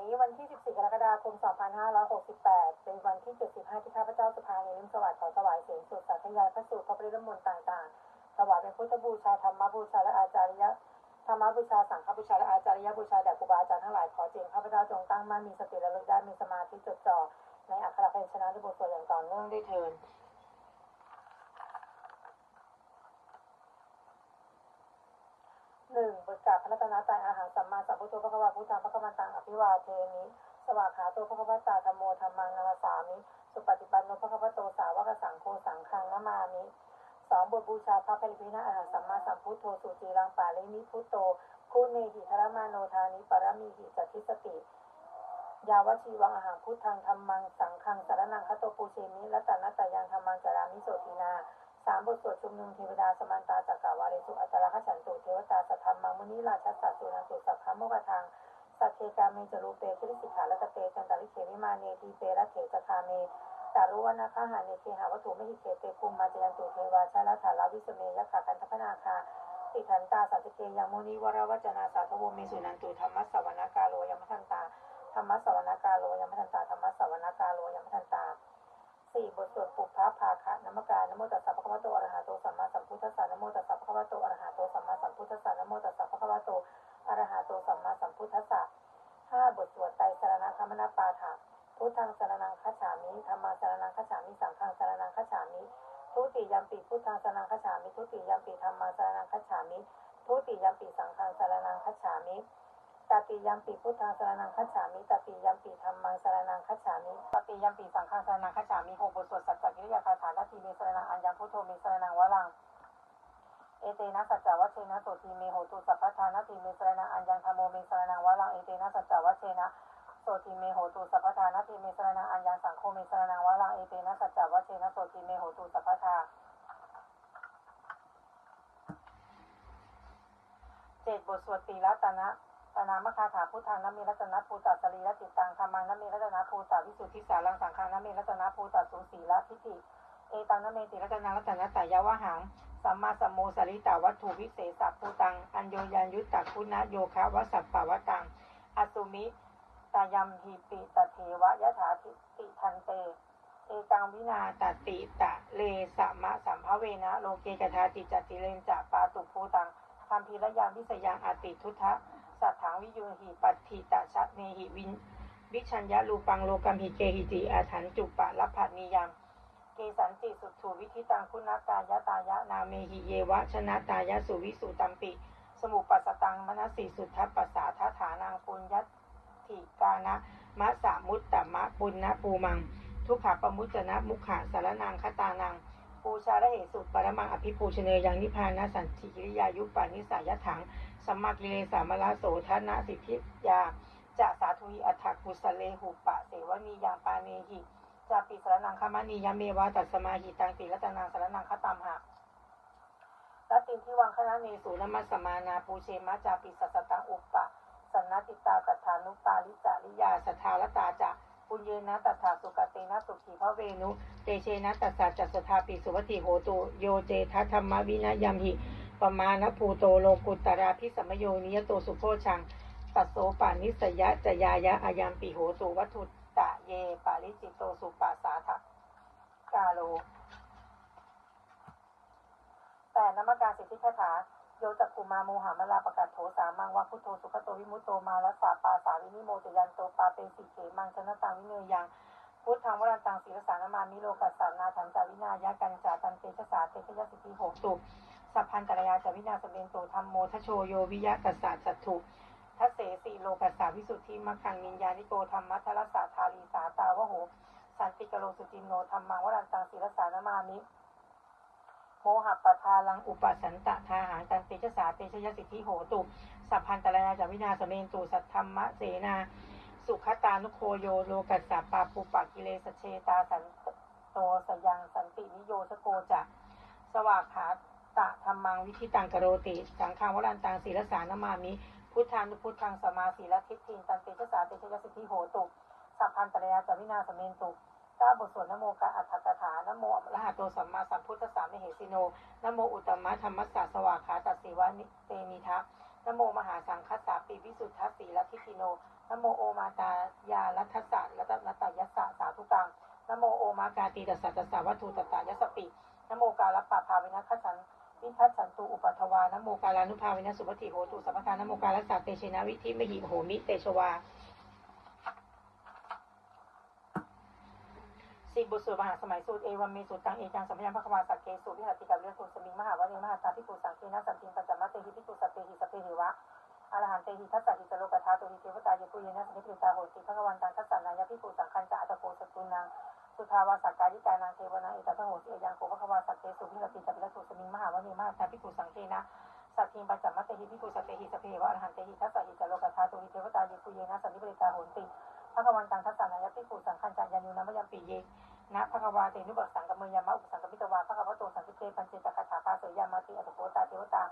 นี้วันที่ 14 กรกฎาคม 2568 เป็นวันที่ 75 ที่ข้าพเจ้าสุภาในลิมสวัสดิ์ขอถวายเสียงสวดสาธยายพระสูตรพระปริยมนต์ต่างๆ ถวายเป็นพุทธบูชาธรรมบูชาและอาจาริยะธรรมบูชาสังฆบูชาและอาจาริยบูชาแด่ครูบาอาจารย์ทั้งหลายขอเจริญข้าพเจ้าจงตั้งมั่นมีสติระลึกได้มีสมาธิจดจ่อในอัครพยัญชนะที่บทสวดอย่างต่อเนื่องด้วยเถิด หนึ่งบทกาพระตนตรัยอาหารสัมมาสัมพุทโธพระควาพุทธังพระกวันตังอภิวาเทมิสวากขาโตพระควตาธรรมโมธรรมังนามาสามิ สุปฏิปันโนพระควโตสาวกสังโฆสังฆังนามามิสองบทบูชาพระผลิพินาอาหารสัมมาสัมพุทโธสุจีรังปาลิมิพุทโตคูเนหิธรมาโนทานิปรมีหิจัติสติ ยาวชีวังอาหารพุทธังธรรมังสังฆังสารนังคโตปูเชมิและตานัตตยังธรรมังจารามิโสตินา สามบทสวดชุมนุมเทวดาสมันตาจักกาวาเรสุอัตระขฉันตุเทวตาสัทธรรมังมุนีราชสสะสุนันตุสัพพะโมกทังสัพเพกาเมจรูเปคิริสิกขาลตเตจันตาริเขวิมาเนทีเประเถจคาเมตารุวนาคาหาเนเคหาวัตถุไม่หิเขเตภูมิมาจยันตุเทวาชาลถาลาวิสเมยะขากันทพนาคาติทันตาสัจเกยังมุนีวรวัจนาสาทวเมสุนันตุธรรมสวนากาโลยมทันตาธรรมสวนากาโลยมทันตาธรรมสวนากาโลยมทันตา สี่บทสวดปุพพะภาคะนมการนโมตัสสะภะคะวะโตอะระหะโตสัมมาสัมพุทธัสสะนโมตัสสะภะคะวะโตอะระหะโตสัมมาสัมพุทธัสสะนโมตัสสะภะคะวะโตอะระหะโตสัมมาสัมพุทธัสสะห้าบทสวดไตรสรณคมนปาฐะพุทธังสรนังคัจฉามิธรรมังสรนังคัจฉามิสังฆังสรนังคัจฉามิทุติยัมปิพุทธังสรนังคัจฉามิทุติยัมปิธรรมังสรนังคัจฉามิทุติยัมปิสังฆังสรนังคัจฉามิ ตติยัมปีพุทธังสรนังคัจฉามิตติยัมปีธรรมังสรนังคัจฉามิตติยัมปีสังฆังสรนังคัจฉามิหกบทสวดสัจจกิริยาคาถานาทีเมสรนังอัญญพุทโธเมสรนังวะลังเอเตนะสัจจวัชเชนะโสทีเมโหตุสัพพทานาทีเมสรนังอัญญธรรมโมเมสรนังวะลังเอเตนะสัจจวัชเชนะโสทีเมโหตุสัพพทานาทีเมสรนังอัญญสังโฆเมสรนังวะลังเอเตนะสัจจวัชเชนะโสทีเมโหตุสัพพทาเจ็ดบทสวดตีละตนะ ตนามคาถาพุทธังนเมรัตนภูตสรีละติตังธรรมังนเมรัตนภูตวิสุทธิสารังสังฆังนเมรัตนภูตสุสีละทิฏฐิเอตังนเมติรัตนังรัตนตายาวหังสัมมาสัมโมสริตาวัตถุวิเศษภูตัง อัญโยยันยุตตะคุณะโยคะวสัปปะวตังอสุมิตายัมหิปิตเทวะยะถาทิติทันเต เอตังวินาตติตะเลสะมะสัมภเวนะโลเกกทาติจติเลนจะปาตุภูตังคัมภีรยามวิสยังอติทุทธะ วิยุหิปัตถิตาชัเนหิวินวิชัญญาลูปังโลกัมหิเกหิติอาถันจุปะลัพพนิยังเกสันติสุถูวิธิตังคุณากายตายะนาเมหิเยวะชนะตายะสุวิสุตัมปิ สมุปัสตังมนสีสุทัปปัสสาทฐานังปุญญติกานะมะสามุตตมะปุณณปูมัง ทุกขปมุจนะมุขะสารนังคตานังปูชาระเหสุปรมังอภิปูชเนยยังนิพานะสันติกิริยายุปปานิสายถัง สัมมากิเลสามลาโสทนะสิทธิยาจะสาธุหิอัฏฐกุสเลหุปะเสวนียังปาเนหิจะปิสรนังคมานียเมวะตัสมาหิตังปิรัตนังสรนังคตัมหะรัตินที่วังคณะเนสูนมัสมานาปูเชมะจาปิสัสตังอุปะสันนติตาตัฐานุปาลิจาริยาสัทธาลตาจะปุญเยนะตัสสาสุกเตนะสุขีพระเวนุ เตเชนะตัสสะจัสสทาปิสุวัติโหตุโยเจทัธรรมวินัยมหิ ปมาณภูโตโลกุตราพิสัมโยนิยโตสุโพชังตัสโสปานิสยะจยายะอายามปิโหตุวัตถุตะเย ปาริจิตโตสุปาสาทะกาโลแต่นมการสิทธิคาถาโยจักกุมาโมหามลาประกาศโถสามังวะพุทโธสุขโตวิมุตโตมาลัสสาปาสาวินิโมจยันโตปาเปสิเขมังชนะตังวิเนยยังพุทธังวรันตังศีลสานามามิโลกัสสานาถันจาวินายะกันจาตันเตชะสาเตชะยะสิทธิโหตุ สัพพันตรยาจวินาสเบนโตธรรมโมทโชโยวิยะกัสสะจัตถุทัสเสสีโลกัสสาวิสุทธิมัคคังนิญญานิโกธรรมัทรสสาทาลีสาตาวโหสันติกโลสุจินโนธรรมังวรันตังศีลสานามามิโมหัปทาลังอุปสันตะทาหารตันเตชสาเตชยสิทธิโหตุสัพพันตระยาจาวินาสเมนตุสัทธรรมะเสนา สุขตานุโคโยโลกัสสะปาปุปะกิเลสเชตาสันโตสยังสันตินิโยสโกจะสวากขา ตะธรรมังวิธิตังกโรติสังฆังวรันตังศีลสานามามิพุทธานุพุทธังสมาสีลทิฏฐิตันเตชะสาตชะยะสิทธิโหตุสัพพันตรยาจวินาสเมนตุก้าบทสวดนโมกะอัฏฐกถานโมอรหัตโตสัมมาสัมพุทธสสะมเหสิโนนโมอุตตมะธรรมัสสะสวาขาตัสสิวะนิเตนิทะนโมมหาสังคัสสาปีวิสุทธสีลัทธิติโนนโมโอมาตายาลัทธัสสะรัตนตยัสสะสาธุกังนโมโอมากาตีตัสสะตัสสะวัตถุตัสสะยัสสปินโมกาลปะภาวินัสขัสสัน วิทัสสันตุอุปัทวานโมกาลานุภาวินสสุปฏิโหตุสัพพทานโมกาลัสสะเตชินาวิธิมหิโหมิเตชวาสิบุสูตรมหาสมัยสูตรเอวัมเมสูตรตังเอจังสัมยังพระควาสักเกสูตรวิหารติกับเรื่องสูตรสมิงมหาวะเนมหาตาพิปุสังเกนะสัมพิงปัจจมัตเตหิพิปุสัตเตหิสัพเพหิวะอรหันเตหิทัสสะหิจโลกธาตุหิเทวตาเยปุเยนะสันนิปริตาโหติพระกวันตังทัสสะนายพิปุสังคัญจะอัตโกสตุนัง สุทาวาสักการิกานังเทวนาเอตัตโหติเอยังโกพระควาสักเกสูตรวิรติกับเรื่องสูตรสมิงมหาวะเนมาตาพิปุสังเกนะสัตถิงปัจจมัตเตหิพิปุสัตเตหิสัพเพวะอรหันเตหิทัสสะหิจโลกธาตุหิเทวตาเยปุเยนะสันนิปริตาโหติพระกวันตังทัสสะนายพิปุสังคัญจะยานุนัมยมปีเยนะภควาเตนุบักสังกมยามะอุปสังกมิตวาภควโตสันติเตปัญเจตคาถาภาเสยามาติอัตโกตาเทวตา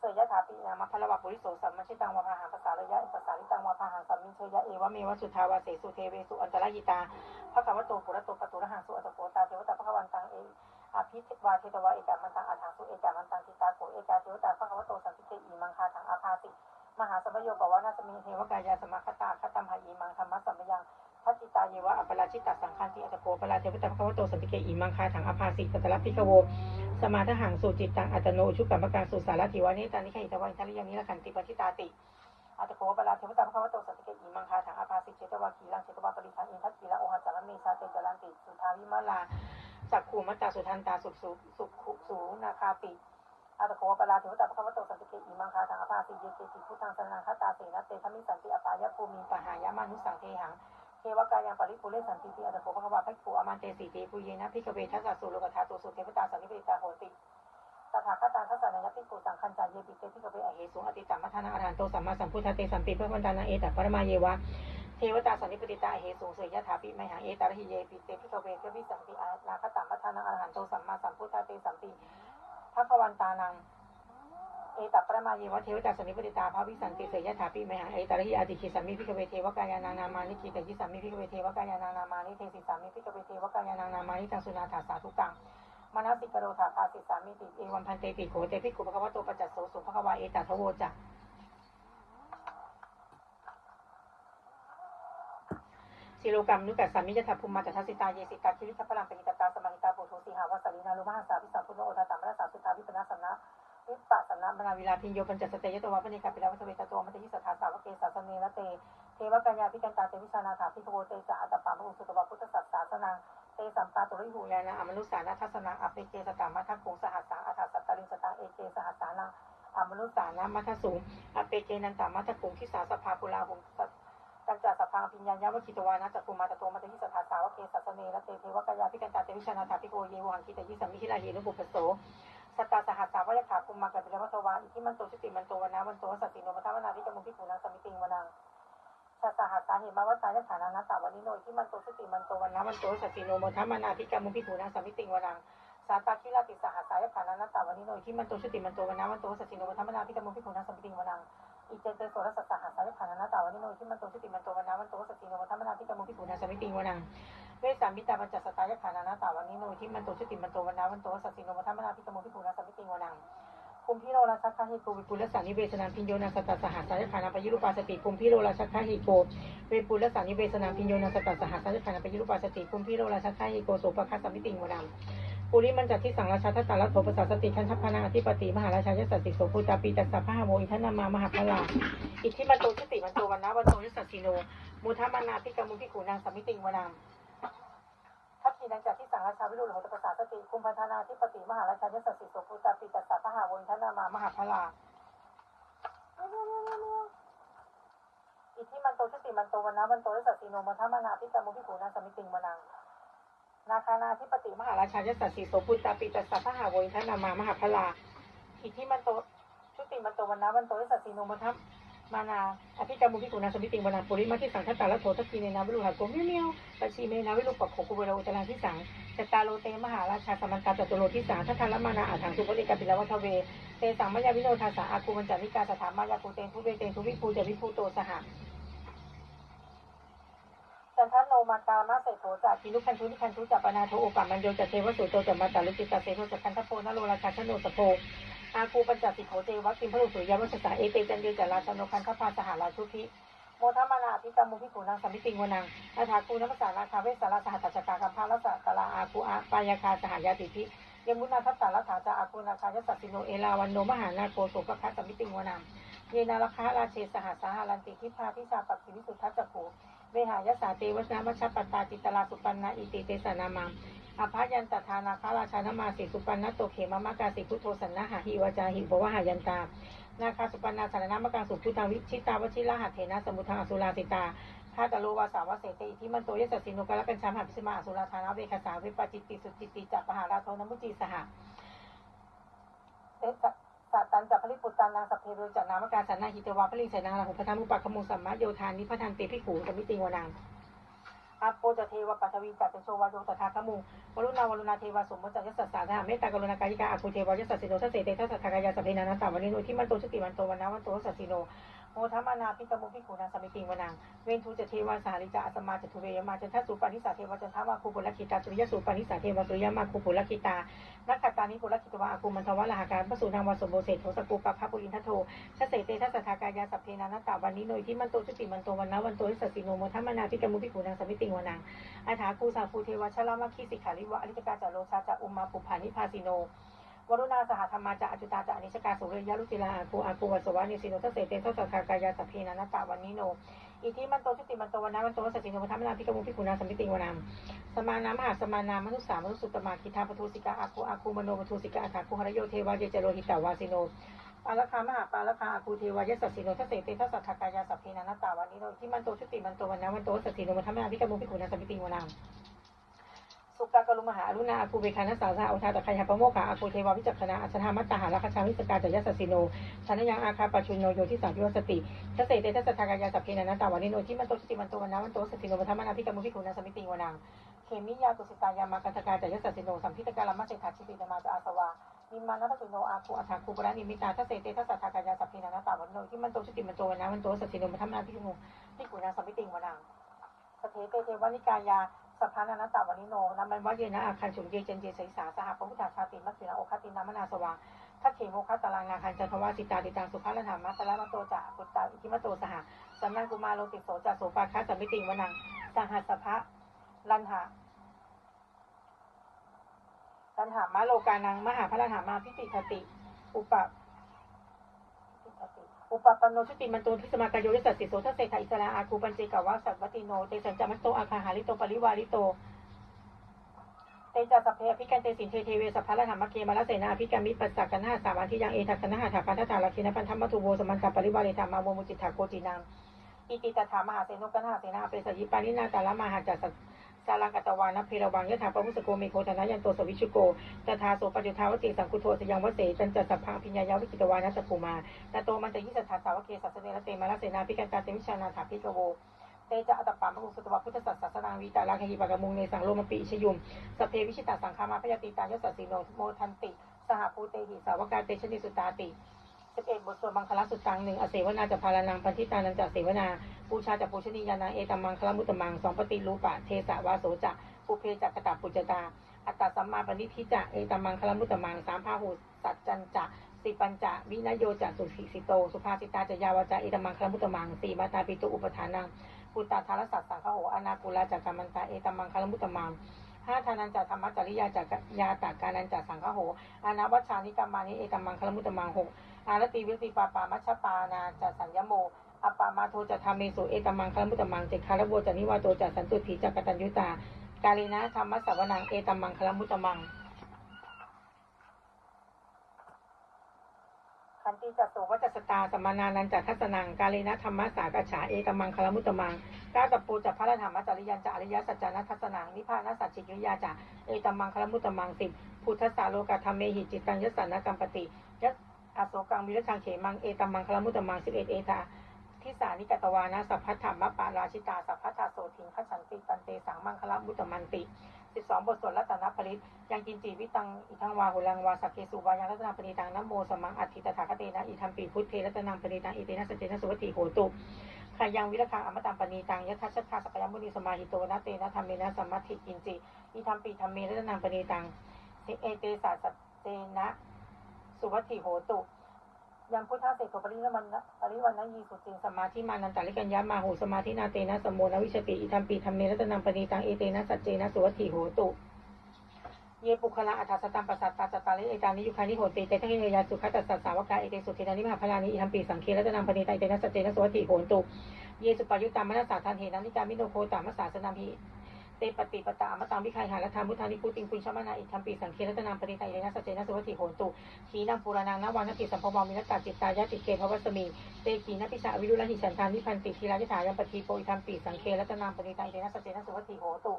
เสยยะถาปินามะพลวะปุริโสสัมมชิตังวะพาหังภาษาระยะอิปัสสาริตังวะพาหังสัมมิเชยะเอวะเมวะสุทาวาเสสุเทเวสุอันตรยิตาภควโตปุระโตปตุระหังสุอัตโกตาเทวตาภควันตังเออภิเทวาเทตวะเอกามันตังอาถังสุเอกามันตังทิตาโกเอกาเทวตาภควโตสันติเตอีมังคาถังอาภาสิมหาสัมโยบวานาสมิเทวกายาสมคตาคตัมหาอีมังธรรมะสัมยังพัจิตาเยวะอัปปราชิตาสังคันติอัตโกปราเทวตาพระขวโตสันติเกอิมังคาถังอภาสิตตระพิกโว สมาทหังสุจิตตังอัตโนชุกรรมการสุสารถิวานิตานิขิตวันทริยานิละขันติปจิตาติอัตโกปราเทวตาภวโตสันติเกอิมังคาถังอภาสิเจตวาคีลังเจตวาปริทันอินทัตติละโอหัสารเมชาเตจรันติสุทาวิมาลาจักขูมัตตาสุทันตาสุสุสุขุสูนาคาติอาตโคปราเทวตาพระวโตสันติเกอิมังคาทางอภาสิเยเกติพุทธังสนังคตาเสนะเตทมิสันติอปายภูมิปหายามานุสังเทหัง วกายังปริปุเรสันติติอัตโคภควาภักขุอมันเตสีเตปุเยนะพิกเวทัสสุโลกธาตุสุเทวตาสันนิปริตาโหติตถาคตาทัสสนายพิโกสังคัญจายเยปิเตพิกเวอเหสุอติตามัทนาอรหันโตสัมมาสัมพุทธเตสัมปิเพื่อวันตานาเอตัปรมาเยวะเทวตาสันนิปติตาเหสุเสยยถาปิไมหังเอตารหิเยปิเตพิกเวเกวิสัมปิอานาคตามัทนาอรหันโตสัมมาสัมพุทธเตสัมปิภควันตานัง เอตัปปรมาเยวะเทวตาสนิปติตาภาวิสันติเสยถาปิไมหังเอตระหิอาติคิสัมมิพิกเวเทวกายานานามานิกิตยิสัมมิพิกเวเทวกายานานามานิเทสิสัมมิพิกเวเทวกายานานามานิตังสุนาถาสาธุกังมนัสิกโรธาภาสิสามิติเอวัมพันเตปิโขเตปิกุภควโตปัจจโสสุภควาเอตัทโวจะสิโลกรรมนุกัสสามิยทัพภูมิมาจัทัสสิตาเยสิตาคิริทัพพลังปณิตตาสมาหิตาปุถุสีหาวาสลีนาลุมหัสสาวิสัมพุทโนโอทาตามรสาสุทาวิปนาสนะ วิปัสสนาบนาวิลาพิญโยปัญจสเตยตวะปณิกาปิลาวัตเวตโตมัตยิสถาสาวเกสาสเนละเต เทวกัญญาพิกันตาเตวิชานาถาพิโกเตจะอัตตปามุสุตวะพุทธสัสสาสนังเตสัมปาตุริหูยานะอมนุสานาทัสนังอเปเกสตามัทัคุงสหัสสาอัฏฐสัตตลินสตังเอเกสหัสสานังอมนุสานามัทสุงอเปเกนันตามัทคุงทิสาสภาปุลาหุงสัตตัจจสภาพิญญาญาวคิตวานะจักกุมาตโตมัตยิสถาสาวเกสัสเนละเตเทวกัญญาพิกันตาเตวิชานาถาพิโกเยวังคิตยิสัมมิหิลาเยนุปุปโส สตตาสหัสสาวายขาคุมมากับปิลวัตวาอิทิมันโตชิติมันโตวนาวันโตสัตติโนมัทวนาทิจมุพิภูนังสมิติงวนังสัสหัสสาเหมาวัตตายฐานานาตาวันิโนอิทิมันโตชิติมันโตวนาวันโตสัตติโนมัทวนาทิจมุพิภูนังสมิติงวนังสาตาคิลาติสหัสสายฐานานาตาวันิโนอิทิมันโตชิติมันโตวนาวันโตสัตติโนมัทวนาทิจมุพิภูนังสมิติงวนังอิเจเตโสรสัสหัสสายฐานานาตาวันิโนอิทิมันโตชิติมันโตวนาวันโตสัตติโนมัทวนาทิจมุพิภูนังสมิติงวนัง เวสามิตาปัญจสตายขานานาตาวันนี้โนที่มันโตชุติมันโตวันนาวันโตสัตติโนมัทมนาพิกโมพิภูนาสัมมิติวนังภูมิพิโรราชักคาหิโกวิปุลสันนิเวสนาพิญโยนาสตตสหัสสายขานาปยุรุปาสติภูมิพิโรราชักคาหิโกเวปุลสันนิเวสนาพิญโยนาสตตสหัสสายขานาปยุรุปาสติภูมิพิโรราชักคาหิโกโสปคัสสัมมิติวนังปุริมันจัดที่สังราชาทัตตาลัทโถปสาสติคันทัพพนาอธิปติมหาราชายสัตติโสภูตาปีตัสสะพหโมอิทันนามามหาพลาอิทธิมันโตชุติมันโตวันนาวันโตยสัตติโนมุทามานาพิกามุพิขูนางสัมมิติงวนัง ทัพทีนังจากที่สังราชาวิรุฬโหตประสาสติคุมพันธนาธิปติมหาราชายสัสสิโสภูตาปิตัสสะพหาวนทนามามหาพลาอิทธิมันโตชุติมันโตวันนะวันโตยสัสสิโนมัทมานาพิกามุพิขูนาสมิติงวนังนาคานาธิปติมหาราชายสัสสิโสภูตาปิตัสสะพหาวนทนามามหาพลาอิทธิมันโตชุติมันโตวันนะวันโตยสัสสิโนมัท มานาอภิกรรมุพิกุณาสมิติงวนาปุริมาที่สังคตาละโถทักีเนนาวิรุหะโกมิเมียวปัชีเมนาวิรุปปโขกุเวโรอุตราที่สังจตาโลเตมหาราชาสมันตาจตุโลที่สังทัทธาละมานาอาถังสุปริกาปิลวัทเวเตสังมายาวิโนทาสาอาคูมันจาริกาสถามายาภูเตนทุเวเตนทุวิภูเจวิภูโตสหจันทโนมากามาเสโถจากทินุคันทุนิคันทุจัปนาโทโอปามันโยจะเทวสุโตจะมาตาลุจิตาเสโทจะคันทโพนโลราชาชโนสโพ อาคูปัญจสิโขเทวัคคิมพระสุยาวัชสาเอเตจันเดจาราชนคันทพาสหราชุพิโมทมานาภิกรรมุพิขุนางสมิติงวนังอาถาคูนัมสานาคาเวสาราสหัตถกากัมพาลสะตลาอาคูอาปายาคาสหายาติพิยมุนาทัตตาลัฐาจาอาคูนาคายสัสสิโนเอลาวันโนมหานาโกโสปคะสมิติงวนังเยนาลคาราเชสหสาหารันติทิพาพิชาปักขิวิสุทธัจจคูเวหายสาเตวัชนะมัชปัตตาจิตตลาสุปันนาอิติเตสนามัง อภยันตทานาคาราชานามาสิสุปันนโตเขมมะกาสิพุทโธสันนะหาหิวาจาหิบวะหายันตานาคาสุปันนาสารนามะกังสุพุทธังวิชิตาวชิระหัตเถนะสมุทังอสุราสิตาคาตโลวาสาวเสติที่มันโตยสัสสินุกะละกัญชามหาพิสมาอสุราธานาเวคสาวิปจิตติสุจิตติจัปหาราโทนมุจีสหะเตสัตตันจัปริปุตตานางสัพเพโรจันนามการสันนาหิตวาพลิงเสนาลาหุพธามุปะขมูสัมมาโยธานิพทันเตพิขูสมิติวนัง อาโปจะเทวปัทวีจัตเป็นโชวาโยตถาคมุงวรุณาวรุณาเทวสมมติจัยสัสสาธาเมตตากรุณากายิกาอาคูเทวยสัสสิโนทัสเสเตทัสสัทธกายาสัพเพนานาสาวันนิโนที่มันโตชุติมันโตวันนาวันโตสัสสิโน ทัมมานาพิกมุพิขูนาสมิติงวนัง เวนทูจะเทวาสาริจาอัสมาจตุเวยมาจันทสุปานิสาเทวจันทวาคูปุลกิตาสุริยสุปานิสาเทวสุริยมาคูปุลกิตานักขตานิปุลกิตวาอาคูมันทวะลหาการพระสุนังวสมโบเศโทสกุปะพระปุรินทโททัสเสเตทัสสทธากายาสพเพนานาสาวันนิโนที่มันโตชุติมันโตวันนาวันโตสัสสิโนโมทัมานาพิกมุพิขูนาสมิติงวนังอาถาคูสาภูเทวชลามาคีสิกขาลิวะอริจกาจาโลชาจาอุมาปุภานิพาสิโน วรุณาสหธรรมาจาอจุตาจาอนิชกาสุเรยยะลุจิลาอาคูอาคูวัสวานิสิโนทเสเตทัสสะคากายาสัพเพนานตาวันนิโนอิทิมันโตชุติมันโตวันนาวันโตสัสสิโนวัฒมนาพิกมุพิกุณาสมิติวนังสมานามหาสมานามนุสามนุสุตตมาคิทาปทุสิกาอาคูอาคูมโนปทุสิกาอาถาคูหรโยเทวาเจเจโรหิตาวาสิโนปาลคามหาปาลคาอาคูเทวายสัสสิโนทเสเตทัสสะคากายาสัพเพนานตาวันนิโนอิทิมันโตชุติมันโตวันนาวันโตสัสสิโนวัฒมนาพิกมุพิกุณาสมิติวนัง สุกากรุมหาอรุณาอคูเบคานัสสาสาอุทาตะคายาปโมกขาอาคูเทวาวิจักขณาอัชธามัตตาหาราคชาวิสกาจยัสสิโนชนยังอาคาปัจจุโนโยที่สามพิวสติทเสเตทัสทากายาสัพเพนานาตาวันนิโนที่มันโตสติมันโตวันนาวันโตสัสสิโนวัฒมนาพิกมุพิกุณาสมิติงวนังเขมิยาตุสิตายามากันตกาจยัสสิโนสัมพิตกาลมัจเจถาชิตินามาจอาสวานิมานัตตุโนอาคูอัฐาคูปรานิมิตาทเสเตทัสทากายาสัพเพนานาตาวันนิโนที่มันโตสติมันโตวันนาวันโตสัสสิโนวัฒมนาพิกมุพิกุณาสมิติงวนังสเทเตเทวานิกายา สภานานาตาวานิโนนามันวะเยนะอาคันฉุมเยเจนเจสสาสหพระพุทธาชาติมัคคินาโอคตินามนาสวาทัคเขโมคตารางนาคันจันทวาสิตาติตังสุภาลธรรมะตละมโตจะปุตตาอิทิมโตสหสัมนังกุมาโลติโสจะโสปาคัสสมิติงวนังสหัสสภะลันหาลันหามะโลกานังมหาพระธรรมาพิติคติ อุป อุปปันโนชุติมันโตพิสมากายโยริสัสสิโสทัสเสขอิสระอาคูปัญเจกาวาสัตวติโนเตสัญจามัตโตอาคาหาริโตปริวาริโตเตจาสัพเพอภิกันเตสินเทเทเวสัพพะละธรรมเกมาลเสนาภิกามิปัสสะกันหาสามาทิยังเอทัสนหาถาปันทถาลคินปันธรรมทุโวสมันตปริวาริธรรมาโวมุจิตถาโกจินามอิติตถามหาเสนุกันหาเสนาเปสยิปานินาตาละมหาจัส สารังกตวานะเพรวังยถาปมุสโกเมโคธนายันโตสวิชุโกตถาโสปัจจุทาวติสังคุโทสยังวเสจันจัสสพังพิญญายาวิกิตวานะสภูมาตโตมันจะยิสัทธาสาวกเกสัสเนรเตมาลเสนาพิกันตาเตมิชานาถาพิกโวเตจะอัตปามะกุสตวะพุทธศาสนางวิตาลังหิปะกมุงในสังโลมปีชยุมสเพวิชิตาสังคามาพยาติตายสัสสิโนโมทันติ สหภูเตหิสาวกาเตชนิสุตาติ สิบเอ็ดบทสวดมังคลสุตตังหนึ่งอเสวนาจะพาลานังพันธิตานันจะเสวนาปูชาจะปูชนียานาเอตัมมังคลมุตตมังสองปฏิรูปะเทสะวาโสจะปุเพจักกตาปุจตา อัตตสัมมาปณิทิจะเอตัมมังคลมุตตมังสามพาหุสัจจันจะสิปัญจะวินโยจะสุขิสิโต สุภาสิตาจะยาวาจะเอตัมมังคลมุตตมังสี่มาตาปิตุอุปทานังปุตตาธารสัตสังฆโหอนาปุลาจักกัมมันตาเอตัมมังคลมุตตมังห้าทานันจัธรรมจริยาจักยาตากานันจัสังฆโหอานาวัชานิกรรมานิเอตัมมังคลมุตตมังหก อารติวิติปาปามัชปานาจัสัญญโมอปามาโทจะทาเมสุเอตมังคลมุตตมังเจคารโวจนิวาโตจะสันตุถีจักกตัญยุตา กาลีนะธรรมสวนังเอตมังคลมุตตมัง ขันติจัตโสวัจสตาสมานานันจัทัสนัง กาเลนะธรรมสากฉาเอตมังคลมุตตมังก้าตปูจัพพระธรรมจริยันจะอริยสัจจานัทัสนังนิพพานัสัจจิกิริยาจะเอตมังคลมุตตมังสิบพุทธสาโลกาธรรมเมหิจิตังยสันนกัมปติยั สอโศกังมิรชังเขมังเอตมังคลมุตตมังสิบเอ็ดเอทาทิสานิกตวานะสัพพัทธรรมปาราชิตาสัพพัทธาโสถิงขฉันติปันเตสังมังคลมุตตมันติสิบสองบทสวดรัตนปริตยังกินจีวิตังอิทังวาหุลังวาสักเกสุวายังรัตนังปณิตังนโมสมังอัติตถาคเตนะอิทัมปีพุทเทรัตนังปณิตังอิเตนะสเจนะสุวัติโหตุขายังวิรคังอมตังปณีตังยทัชชาสัพยมุนีสมาหิโตนะเตนะธรรมเมนะสัมมัติกินจิอิทัมปีธรรมเมรัตนังปณีตังเอเตสาสเตนะ สุวัตถิโหตุยังพุทธาเสกปริวันนะปริวันนะยีสุจิงสมาธิมานันตาลิกัญญามาหูสมาธินาเตนะสมโมนวิชติอิทัมปีธรรมเมรัตนังปณีตังเอเตนะสัจเจนะสุวัตถิโหตุ เยปุคละอัฏฐสตัมปัสสัตตาจตาริเอตานิยุคานิโหติเตทังเฮยาสุขัตตัสสาวกาเอเตสุเทนานิมหาพลานิอิทัมปีสังเครัตนังปณีตังเอเตนะสัจเจนะสุวัตถิโหตุ เยสุปายุตตามนัสสาทันเหนันิกามิโนโคตามสาสนามิ เตปฏิปตามตังวิคัยหาละธรรมุทานิพุติงปุญชมานาอิทัมปีสังเครัตนังปณิตายนะสัจเจนะสุวัติโหนตุขีนังปุรานังนวานติสัมภวามินตาจิตตายะติเกภวัสมีเตกีนพิสาวิรุลหิฉันทานิพันติทีรายถายัมปทีโปอิทัมปีสังเครัตนังปณิตายนะสัจเจนะสุวัติโหตุ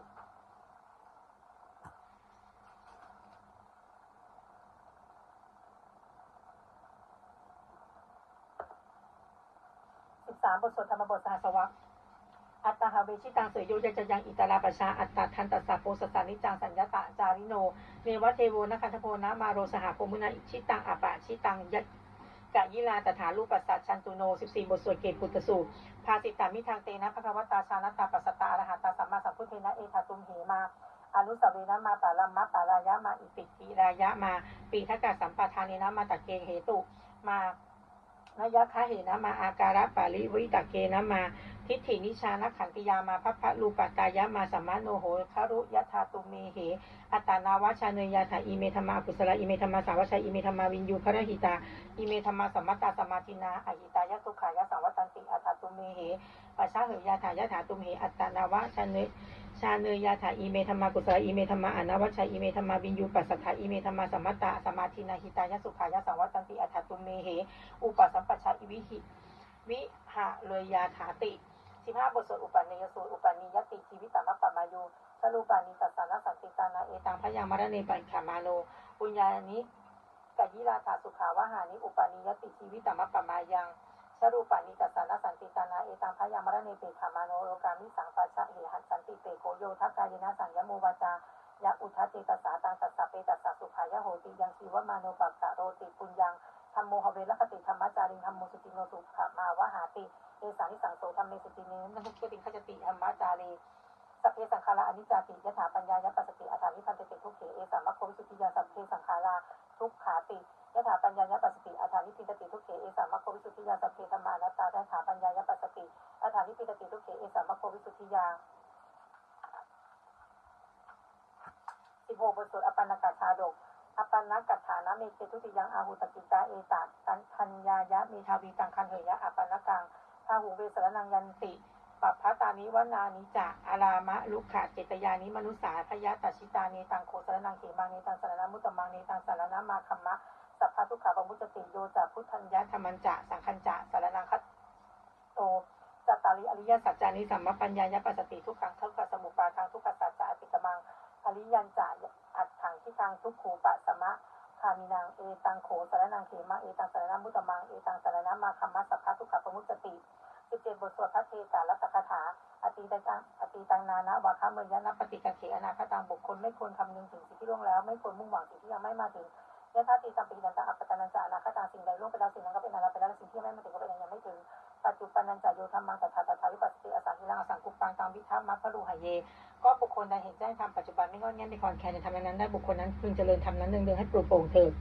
สิบสามบทสวดธรรมบทสหัสวรรษ อัตตาหาเวชิตังเสยโยยจะยังอิตาลาปชาอัตตาทันตัสสะโพสสานิจังสัญญาตะจาริโน เนวะเทโวนะคันทโพนะมาโรสหโพมุนาอิชิตังอัปะชิตังยักะยิลาตถาลูปัสสัชันตุโนสิบสี่บทสวดเกตพุทธสูตรภาสิตามิทางเตนะภควตาชานัตตาปัสตาอรหัตตาสัมมาสัมพุทเทนะเอธาตุมเหมาอนุสเวรีนะมาปาลัมมะปารายะมาอิปิกิรายะมาปีทักกะสัมปทานีนะมาตะเกงเหตุมานยะคะเหนะมาอาการะปาริวิตะเกนะมา ทิฏฐินิชานะขันติยามาพัพพะลูปตายะมาสัมมาโนโหคารุยะธาตุเมเหอัตานาวชาเนยยาถาอิเมธรรมากุศลอิเมธรรมาสาวชัยอิเมธรรมาวินยูคระหิตาอิเมธรรมาสัมมตาสมาธินาอหิตายะสุขายะสังวัตันติอัตตาตุเมเหปัชชาเหยาถายะถาตุเมเหอัตานาวชาเนชาเนยยาถาอิเมธรรมากุศลอิเมธรรมาอนาวชัยอิเมธรรมาวินยูปัสสัทธาอิเมธรรมาสัมมตาสมาธินาหิตายะสุขายะสังวัตันติอัตตาตุเมเหอุปสัมปชาอิวิหิวิหะเลยยาถาติ สิบห้าบทสวดอุปนิยสูตรอุปนิยติชีวิตตมัปปมายุสรูปานิตัสสานะสันติตานาเอตังพยามารเนปัญขามาโนปุญญานิกยิราธาสุขาวหานิอุปนิยติชีวิตตมัปปมายังสรูปานิตัสสานะสันติตานาเอตังพยามารเนเปขามาโนโลกามิสังปัชชะเหหันสันติเปโกโยทักกายนะสัญญโมวาจายะอุทัติตัสสาตังตัสสะเปตัสสะสุขายะโหติยังชีวมาโนปักกะโรติปุญญัง ธรรมโมหเวรคติธรรมจาริงธรรมโมสติโนสุขมาวหาติเอสานิสังโสธรรมเมสติเนนันทุกติขจติธรรมจารีสัพเพสังขาราอนิจจติยถาปัญญายปัสสติอัฏฐานิพันติทุกเขเอสามะโควิสุทธิยาสัพเพสังขาราทุกขาติยถาปัญญายปัสสติอัฏฐานิพินติทุกเขเอสามะโควิสุทธิยาสัพเพธรรมานัตตายถาปัญญายปัสสติอัฏฐานิพินติทุกเขเอสามะโควิสุทธิยาสิบหกบทสวดอปันนกาชาดก อปันนกัฏฐานะเมเจตุติยังอาหุตกิตาเอตตันทัญญายะเมทาวีตังคันเหยะอปันนกังพาหูเวสรนังยันติปัปพะตานิวนานิจะอารามะลุขะเจตยานิมนุสาพยะตัชิตาเนตังโคสรนังเขมาเนตังสารนมุตตมังเนตังสารนมาคัมมะสัพพทุกขาปมุจติโยจะพุทธัญญะธรรมัญจะสังคัญจะสารนังคัตโตจัตตาริอริยสัจจานิสัมมปัญญายปัสสติทุกขังทุกขสมุปาทางทุกขสัจจะอติกมังอริยัญจะ ที่ทางทุกขูปะสมะคามินังเอตังโขสารนังเขมาเอตังสารนามุตตมังเอตังสารนามาคัมมะสัพพะทุกขปมุจติสิบเจ็ดบทสวดพระเทศาลัตตคาถาอตีตังอตีตังนานะวาคะเมยนะปฏิกังเขอนาคตังบุคคลไม่ควรคำนึงถึงสิ่งที่ล่วงแล้ว ไม่ควรมุ่งหวังสิ่งที่ยังไม่มาถึงยะธาตีตัมปีนันตะอัปปตานันจาอนาคตังสิ่งใดล่วงไปแล้วสิ่งนั้นก็เป็นอนาคตไปแล้วและสิ่งที่ไม่มาถึงก็เป็นยังไม่ถึงปัจจุบันันจาโยธรรมังตถาตถาวิปัสสติอสังหิรังอสังกุปปังตังวิทัมมัคครูหเย ก็บุคคลใดเห็นแจ้งธรรมปัจจุบันไม่งอนแง่นในคอนแค้นในธรรมนั้นได้บุคคลนั้นพึงเจริญธรรมนั้นหนึ่งเนืองๆให้ปลุกโป่งเถิด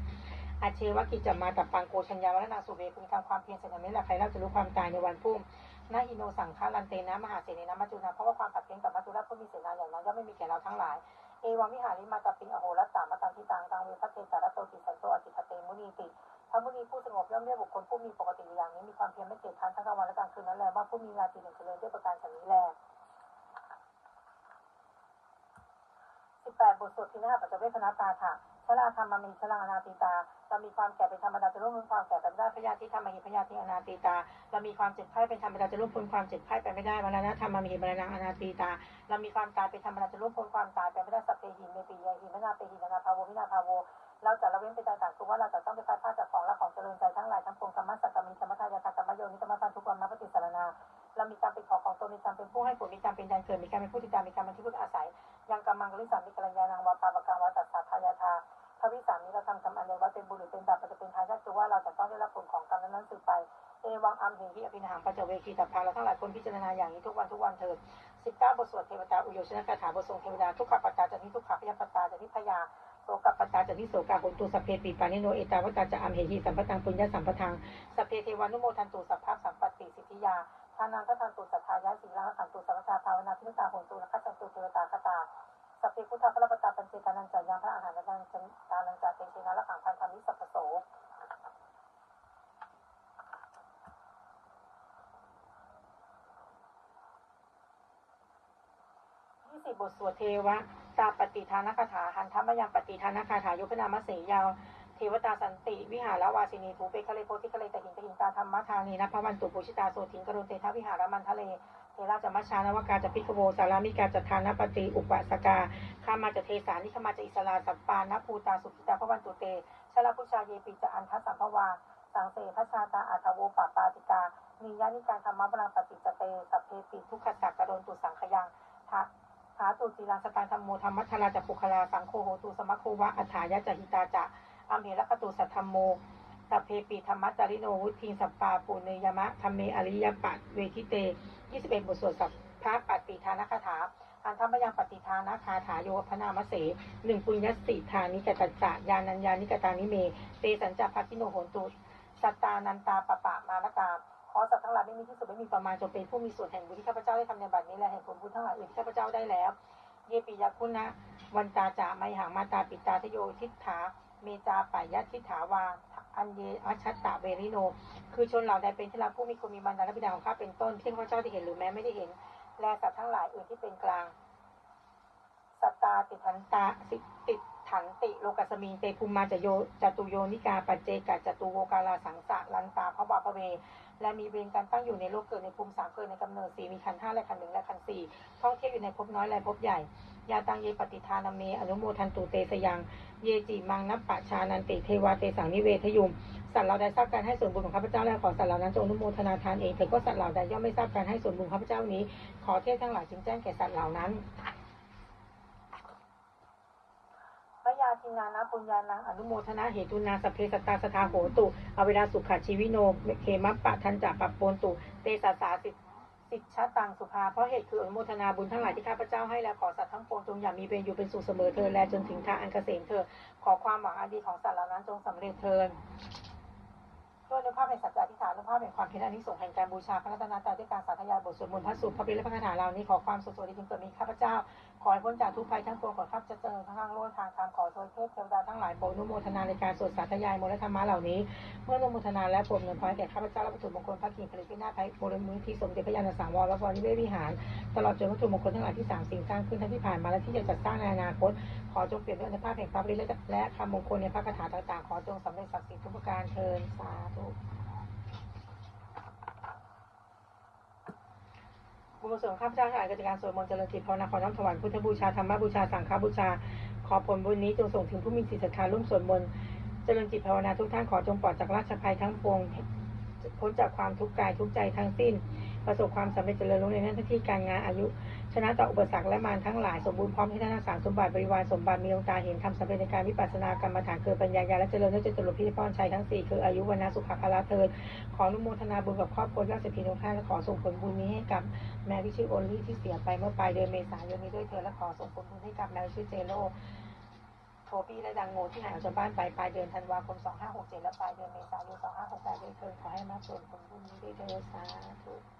อาเชวะกิจมาตับปังโกชัญญาวรนาสุเวพึงทำความเพียรเสนอไม่ละใครเล่าจะรู้ความตายในวันพรุ่งนาอินโนสังฆารันเตนะมหาเสนีนะมัจจุนาเพราะว่าความขัดแย้งกับมัจจุราชผู้มีเสนาอย่างนั้นย่อมไม่มีแก่เราทั้งหลาย เอวังวิหาริมาตปิงอโหรัตตามาตังทิตังตังเวพัเตสารโตติสันโตอติคเตมุนีติพระมุนีผู้สงบย่อมเรียกบุคคลผู้มีปกติอย่างนี้มีความเพียรไม่เกียจคร้านทั้งกลางวันและกลางคืนนั้นแลว่าผู้มีราตรีหนึ่งเจริญด้วยประการฉนี้แล สิบแปดบทสวดทินาปัจจเวคณตาถะชราธรรมมิชลังอนาติตา เรามีความแก่เป็นธรรมดาจะร่วมพ้นความแก่ไปไม่ได้พยาธิธรรมหิพยาธิอนาติตา เรามีความเจ็บไข้เป็นธรรมดาจะร่วมพ้นความเจ็บไข้ไปไม่ได้มรณะธรรมมิหิมรณะอนาติตา เรามีความตายเป็นธรรมดาจะร่วมพ้นความตายไปไม่ได้สัพเพหิเมปิยหิมนาเปหินาภาโววินาภาโวเราจะละเว้นไปต่างๆคือว่าเราจะต้องไปพัดพลาดจากของและของเจริญใจทั้งหลายทั้งปวงธรรมะสักกามิธรรมทายาตกรรมโยนิธรรมพันทุกวันมรรคปฏิสารนาเรามีการเป็นของของตนมีการเป็นผู้ให้ผลมีการเป็นแดนเกิดมีการเป็นผู้ติดตามมีการเป็นที่พึ่งอาศัย ยังกำมังกลิสามิกัลยานังวาปาปกังวาตัสสะทายาทาทวิสามีเราทำกรรมอันใดว่าเป็นบุญหรือเป็นบาปจะเป็นทายาทคือว่าเราจะต้องได้รับผลของกรรมนั้นสืบไปเอวังอัมเหหิอภินหังปัจเจเวคีตัพพาเราทั้งหลายคนพิจารณาอย่างนี้ทุกวันทุกวันเถิดสิบเก้าบทสวดเทวดาอุโยชนะคาถาบททรงเทวดาทุกขปัตาจะนิทุกขพยาปัตาจะนิพยาโสกปตาจะนิโสกาหุนตุสัพเพปีปานิโนเอตาวตาจะอัมเหหิสัมปตังปุญญาสัมปทังสัพเพเทวานุโมทันตุสัพพะสัมปติสิทธิยา ทานังทันตุสัทธายะสีลังขันตุสัพพะภาวนาพิณตาหุนตุนัคจันตุเทวตาคตาสัพเพพุทธะพระปตาปัญจกานันจัยังพระอาหารนันจันตานันจัเตชินาละขังพันธามิสัพโสยี่สิบบทสวดเทวะตาปฏิทานคาถาหันธรรมยังปฏิทานคาถายกนามเสยาว เทวตาสันติ วิหารวาสินีภูเปคะเลโพธิคะเลตหินตหินตาธรรมธานีนะพระวันตุปุชิตาโสถิงกรุณเตทวิหารมันทะเลเทราจมัชชานวกาจะพิกโวสารามิกาจัทานปฏิอุปสกาข้ามาจะเทสานิขมาจะอิสลาสัมปานภูตาสุขิตาพระวันตุเตชลพุชาเยปิจะอันทัสสัมภวาสังเสทัชชาตาอัตโวปปาติกามียานิการธรรมบรังปฏิจเตสัพเพปิทุกขสักกรณตุสังขยังทะหาตุจีรังสการธรรมโมธรรมัทราจักปุคลาสังโฆโหตุสมะโควะอัฏฐายะจหิตาจะ อัมเหระกตุสัทธรรมโมสัพเพปีธรรมจาริโนวุทิงสัปปาปุเนยมะธรรมเมอริยปัตเวทิเต21บเอ็ดบทสวดสัพพระปัตติทานคาถาอันธรรมยังปฏิทานคาถาโยพนามเสหนึ่งปุญญสิทานิกตัจจะยานัญญานิกตานิเม เตสัญจพัทิโนโหนตุสัตตานันตาปะปะมานกาขอสัตว์ทั้งหลายไม่มีที่สุดไม่มีประมาณจงเป็นผู้มีส่วนแห่งบุญที่ข้าพเจ้าได้ทำในบัดนี้และแห่งผลบุญทั้งหลายอื่นข้าพเจ้าได้แล้ว เยปิยคุณนะวันตาจาไมหังมาตาปิตาทโยทิฏฐา เมจาปายัตทิฏฐาวา อันเยอชัตตะเวริโน คือชนเหล่าใดเป็นที่รักผู้มีคุณมีบรรดาและบิดาของข้าเป็นต้นที่ข้าพเจ้าได้เห็นหรือแม้ไม่ได้เห็น และสัตว์ทั้งหลายอื่นที่เป็นกลางสัตตาติทันตาสิติถันติโลกัสมิงเตภูมิมาจโยจตุโยนิกาปัจเจกจตุโวกาลาสังสะลันตาพระวาพเว และมีเวรการตั้งอยู่ในโลกเกิดในภูมิสามเกิดในกำเนิดสี่มีคันห้าและคันหนึ่งและคันสี่ท่องเที่ยวอยู่ในภพน้อยและภพใหญ่ ยาตังเยปฏิทานเม อนุโมทันตุเตสยัง เยจิมังนัปปะชานันติเทวาเตสังนิเวทยุมสัตว์เหล่าใดทราบการให้ส่วนบุญของข้าพเจ้าและขอสัตว์เหล่านั้นจงอนุโมทนาทานเองเถิดก็สัตว์เหล่าใดย่อมไม่ทราบการให้ส่วนบุญข้าพเจ้านี้ ขอเทพทั้งหลายจึงแจ้งแก่สัตว์เหล่านั้นพระยาทินานาปุญญานังอนุโมทนาเหตุนาสเพสตาสทาโหตุอเวลาสุขาชีวิโนเขมัปปะทันจะปปโปนตุ เตสาสาสิ สิทชาตังสุภา เพราะเหตุคืออนุโมทนาบุญทั้งหลายที่ข้าพเจ้าให้แล้วขอสัตว์ทั้งปวงจงอย่ามีเป็นอยู่เป็นสุขเสมอเธอและจนถึงทางอันเกษมเธอ ขอความหวังอันดีของสัตว์เหล่านั้นจงสำเร็จเทินด้วยอนุภาพแห่งสัจจะอธิษฐานอนุภาพแห่งความเพียรอันนี้ส่งส์แห่งการบูชาพระรัตนตรัยด้วยการสาธยายบทสวดมนต์พระสูตรพระบิดและพระคาถาเหล่านี้ขอความสุขสวัสดีจงเกิดมีข้าพเจ้า ขอให้พ้นจากทุกภัยทั้งปวงขอข้าพเจ้าเจริญทั้างโลกทางธรรมขอโทษเทพเทวดาทั้งหลายโปรดอนุโมทนาในการสวดสาธยายมนต์และธรรมะเหล่านี้ เมื่ออนุโมทนาและโปรดเงินพอยแก่ข้าพเจ้าและวัตถุมงคลพระกิ่งผลิตพินาศไทยบริมูลที่สมเด็จพระยาณสังวรและวรนิเวศวิหาร ตลอดจนวัตถุมงคลทั้งหลายที่สางสิ่งสร้างขึ้นทั้งที่ผ่านมาและที่จะจัดสร้างในอนาคต ขอจงเปลี่ยนด้วยอนภาพแห่งพระบริและและคำมงคลในพระคาถาต่างๆ ขอจงสำเร็จศักดิ์สิทธิ์ทุกประการเทินสาธุ บุญกุศลข้าพเจ้าทั้งหลายกิจการสวดมนต์เจริญจิตภาวนาขอน้อมถวายพุทธบูชาธรรมบูชาสังฆบูชา ขอผลบุญนี้จงส่งถึงผู้มีจิตศรัทธาร่วมสวดมนต์เจริญจิตภาวนาทุกท่านขอจงปลอดจากราชภัยทั้งปวงพ้นจากความทุกข์กายทุกใจทั้งสิ้น ประสบความสำเร็จเจริญรุ่งเรืองในหน้าที่การงานอายุ นะต่ออุปสรรคและมารทั้งหลาย สมบูรณ์พร้อมที่ท่านทั้งสามสมบัติบริวารสมบัติมีดวงตาเห็นทำสำเร็จในการวิปัสสนากรรมฐานเกิดปัญญาญาและเจริญด้วยจตุรพิธพรชัยทั้งสี่คืออายุวันนะสุขภาละเทินขออนุโมทนาบุญกับครอบครัวญาติพี่น้องท่านและขอส่งผลบุญนี้ให้กับแม่ที่ชื่อโอลี่ที่เสียไปเมื่อปลายเดือนเมษายนนี้ด้วยเถิดและขอส่งผลบุญให้กับแม่ที่ชื่อเจโลโทปี้และดังโงที่หายออกจากบ้านไปปลายเดือนธันวาคม 2567 และปลายเดือนเมษายน 2568ด้วยเถิดขอให้มาส่วนผลบุญนี้ด้วยเถิดสาธุ